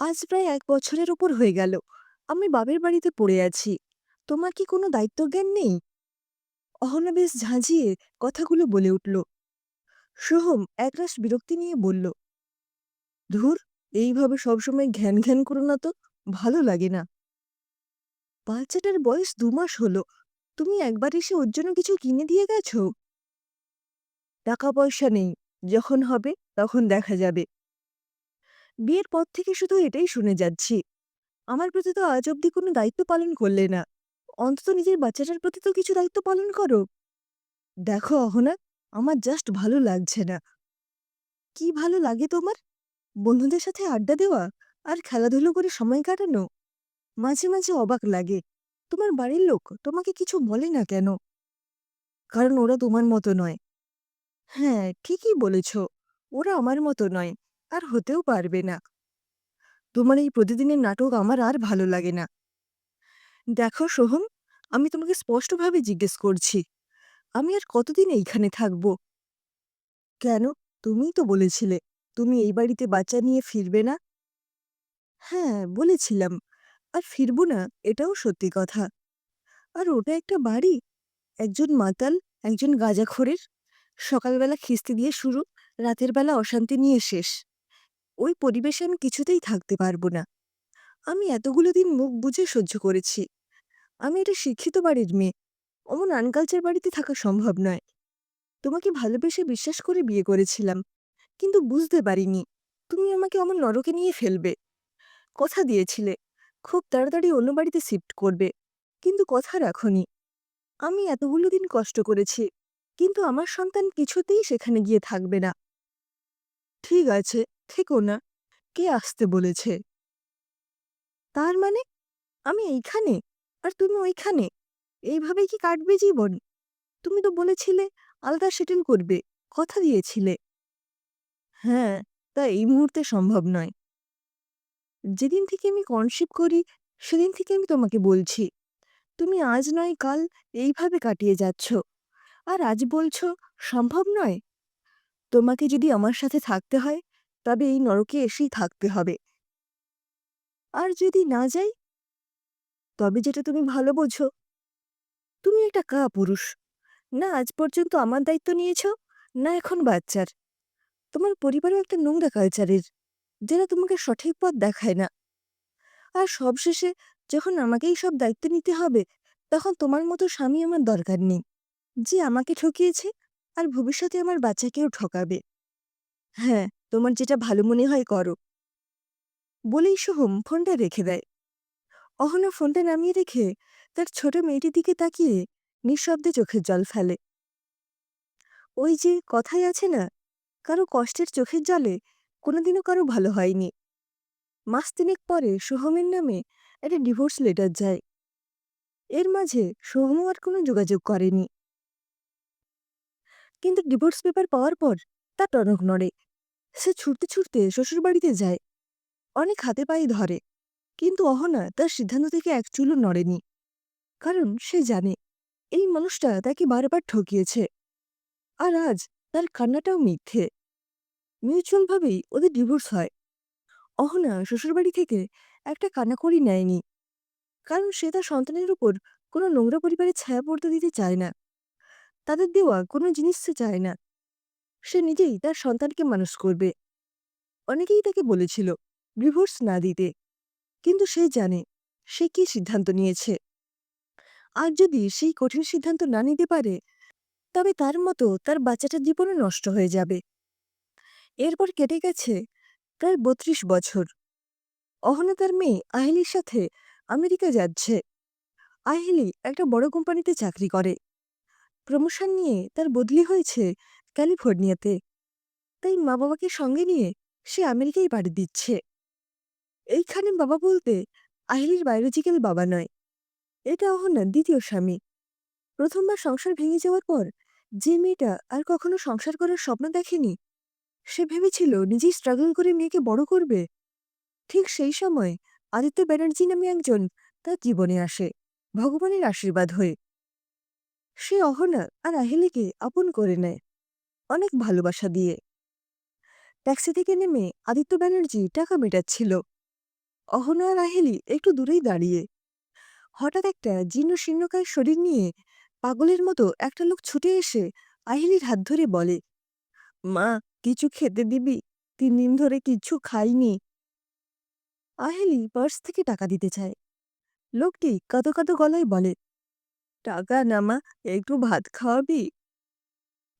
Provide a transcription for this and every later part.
আজ প্রায় এক বছরের উপর হয়ে গেল। আমি বাবের বাড়িতে পড়ে আছি। তোমার কি কোনো দায়িত্বজ্ঞান নেই? অহনা বেশ ঝাঁঝিয়ে কথাগুলো বলে উঠল। সোহম একরাশ বিরক্তি নিয়ে বলল, ধুর, এইভাবে সবসময় ঘ্যান ঘ্যান করো না তো, ভালো লাগে না। বাচ্চাটার বয়স দু মাস হলো। তুমি একবার এসে ওর জন্য কিছু কিনে দিয়ে গেছো? টাকা পয়সা নেই। যখন হবে তখন দেখা যাবে। বিয়ের পর থেকে শুধু এটাই শুনে যাচ্ছি। আমার প্রতি তো আজ অব্দি কোনো দায়িত্ব পালন করলে না। অন্তত নিজের বাচ্চাটার প্রতি তো কিছু দায়িত্ব পালন করো। দেখো অহনা, আমার জাস্ট ভালো লাগছে না। কি ভালো লাগে তোমার? বন্ধুদের সাথে আড্ডা দেওয়া আর খেলাধুলো করে সময় কাটানো? মাঝে মাঝে অবাক লাগে। তোমার বাড়ির লোক তোমাকে কিছু বলে না কেন? কারণ ওরা তোমার মতো নয়। হ্যাঁ ঠিকই বলেছ। ওরা আমার মতো নয়। আর হতেও পারবে না। তোমার এই প্রতিদিনের নাটক আমার আর ভালো লাগে না। দেখো সোহম, আমি তোমাকে স্পষ্টভাবে জিজ্ঞেস করছি, আমি আর কতদিন এইখানে থাকব? কেন? তুমিই তো বলেছিলে, তুমি এই বাড়িতে বাচ্চা নিয়ে ফিরবে না? হ্যাঁ বলেছিলাম, আর ফিরব না, এটাও সত্যি কথা। আর ওটা একটা বাড়ি, একজন মাতাল, একজন গাঁজাখোরের, সকালবেলা খিস্তি দিয়ে শুরু, রাতের বেলা অশান্তি নিয়ে শেষ। ওই পরিবেশে আমি কিছুতেই থাকতে পারব না। আমি এতগুলো দিন মুখ বুঝে সহ্য করেছি। আমি একটা শিক্ষিত বাড়ির মেয়ে। অমন আনকালচার বাড়িতে থাকা সম্ভব নয়। তোমাকে ভালোবেসে বিশ্বাস করে বিয়ে করেছিলাম, কিন্তু বুঝতে পারিনি, তুমি আমাকে অমন নরকে নিয়ে ফেলবে। কথা দিয়েছিলে, খুব তাড়াতাড়ি অন্য বাড়িতে শিফট করবে, কিন্তু কথা রাখনি। আমি এতগুলো দিন কষ্ট করেছি, কিন্তু আমার সন্তান কিছুতেই সেখানে গিয়ে থাকবে না। ঠিক আছে। থেকো না, কে আসতে বলেছে? তার মানে আমি এইখানে আর তুমি ওইখানে? এইভাবে কি কাটবে জীবন? তুমি তো বলেছিলে আলাদা সেটেল করবে, কথা দিয়েছিলে। হ্যাঁ তা এই মুহূর্তে সম্ভব নয়। যেদিন থেকে আমি কনশিপ করি, সেদিন থেকে আমি তোমাকে বলছি, তুমি আজ নয়, কাল এইভাবে কাটিয়ে যাচ্ছ। আর আজ বলছো, সম্ভব নয়? তোমাকে যদি আমার সাথে থাকতে হয় তবে এই নরকে এসেই থাকতে হবে। আর যদি না যাই? তবে যেটা তুমি ভালো বোঝো। তুমি একটা কা পুরুষ না আজ পর্যন্ত আমার দায়িত্ব নিয়েছ, না এখন বাচ্চার। তোমার পরিবারও একটা নোংরা কালচারের যেটা তোমাকে সঠিক পথ দেখায় না। আর সবশেষে যখন আমাকেই সব দায়িত্ব নিতে হবে, তখন তোমার মতো স্বামী আমার দরকার নেই, যে আমাকে ঠকিয়েছে আর ভবিষ্যতে আমার বাচ্চাকেও ঠকাবে। হ্যাঁ তোমার যেটা ভালো মনে হয় করো। বলেই সোহম ফোনটা রেখে দেয়। অহনা ফোনটা নামিয়ে রেখে তার ছোট মেয়েটির দিকে তাকিয়ে নিঃশব্দে চোখের জল ফেলে। ওই যে কথাই আছে না, কারও কষ্টের চোখের জলে কোনোদিনও কারও ভালো হয়নি। মাস তিনেক পরে সোহমের নামে একটা ডিভোর্স লেটার যায়। এর মাঝে সোহমও আর কোনো যোগাযোগ করেনি। কিন্তু ডিভোর্স পেপার পাওয়ার পর তা টনক নড়ে। সে ছুটতে ছুটতে শ্বশুরবাড়িতে যায়। অনেক হাতে পায়ে ধরে, কিন্তু অহনা তার সিদ্ধান্ত থেকে এক চুলও নড়েনি। কারণ সে জানে, এই মানুষটা তাকে বারবার ঠকিয়েছে। আর আজ তার কান্নাটাও মিথ্যে। মিউচুয়ালভাবেই ওদের ডিভোর্স হয়। অহনা শ্বশুরবাড়ি থেকে একটা কানাকড়ি নেয়নি। কারণ সে তার সন্তানের উপর কোনো নোংরা পরিবারের ছায়া পড়তে দিতে চায় না। তাদের দেওয়া কোনো জিনিস সে চায় না। সে নিজেই তার সন্তানকে মানুষ করবে। অনেকেই তাকে বলেছিল ডিভোর্স না দিতে। কিন্তু সে জানে, সে কি সিদ্ধান্ত নিয়েছে। আর যদি সেই কঠিন সিদ্ধান্ত না নিতে পারে, তবে তার মতো তার বাচ্চাটার জীবনও নষ্ট হয়ে যাবে। এরপর কেটে গেছে প্রায় বত্রিশ বছর। অহনা তার মেয়ে আহিলির সাথে আমেরিকা যাচ্ছে। আহিলি একটা বড় কোম্পানিতে চাকরি করে। প্রমোশন নিয়ে তার বদলি হয়েছে ক্যালিফোর্নিয়াতে। তাই মা বাবাকে সঙ্গে নিয়ে সে আমেরিকায় পাড়ি দিচ্ছে। এইখানে বাবা বলতে আহিলির বায়োলজিক্যাল বাবা নয়। এটা অহনার দ্বিতীয় স্বামী। প্রথমবার সংসার ভেঙে যাওয়ার পর যে মেয়েটা আর কখনো সংসার করার স্বপ্ন দেখেনি, সে ভেবেছিল নিজেই স্ট্রাগল করে মেয়েকে বড় করবে। ঠিক সেই সময় আদিত্য ব্যানার্জি নামে একজন তার জীবনে আসে, ভগবানের আশীর্বাদ হয়ে। সে অহনা আর আহিলিকে আপন করে নেয় অনেক ভালোবাসা দিয়ে। ট্যাক্সি থেকে নেমে আদিত্য ব্যানার্জি টাকা মেটাচ্ছিল। অহনা আর আহেলি একটু দূরেই দাঁড়িয়ে। হঠাৎ একটা জীর্ণ শীর্ণকায় শরীর নিয়ে পাগলের মতো একটা লোক ছুটে এসে আহিলির হাত ধরে বলে, মা, কিছু খেতে দিবি? তিন দিন ধরে কিছু খাইনি। আহেলি পার্স থেকে টাকা দিতে চায়। লোকটি কাঁদো কাঁদো গলায় বলে টাকা না মা একটু ভাত খাওয়াবি?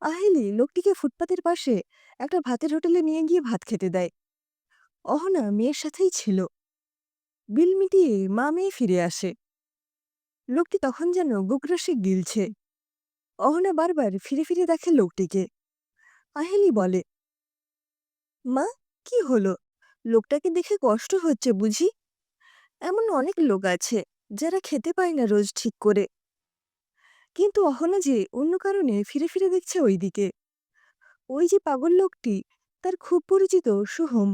আহেলি, লোকটিকে ফুটপাতের পাশে একটা ভাতের হোটেলে নিয়ে গিয়ে ভাত খেতে দেয়। অহনা মেয়ের সাথেই ছিল। বিল মিটিয়ে মা মেয়ে ফিরে আসে। লোকটি তখন যেন গোগ্রাসে গিলছে। অহনা বারবার ফিরে ফিরে দেখে লোকটিকে। আহেলি বলে, মা, কি হলো? লোকটাকে দেখে কষ্ট হচ্ছে বুঝি? এমন অনেক লোক আছে যারা খেতে পায় না রোজ ঠিক করে। কিন্তু অহনা যে অন্য কারণে ফিরে ফিরে দেখছে ওই দিকে ওই যে পাগল লোকটি, তার খুব পরিচিত, সোহম।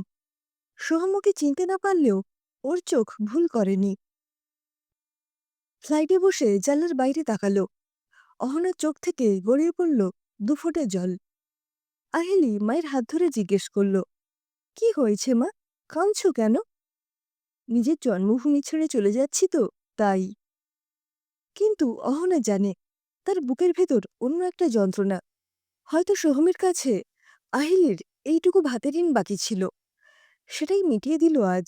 সোহম ওকে চিনতে না পারলেও ওর চোখ ভুল করেনি। ফ্লাইটে বসে জানলার বাইরে তাকালো। অহনার চোখ থেকে গড়িয়ে পড়ল দুফোঁটা জল। আহেলি মায়ের হাত ধরে জিজ্ঞেস করল, কি হয়েছে মা? কাঁদছ কেন? নিজের জন্মভূমি ছেড়ে চলে যাচ্ছি তো, তাই। কিন্তু অহনা জানে তার বুকের ভেতর অন্য একটা যন্ত্রণা। হয়তো সোহমের কাছে, আহিলের এইটুকু ভাতের ঋণ বাকি ছিল। সেটাই মিটিয়ে দিল আজ।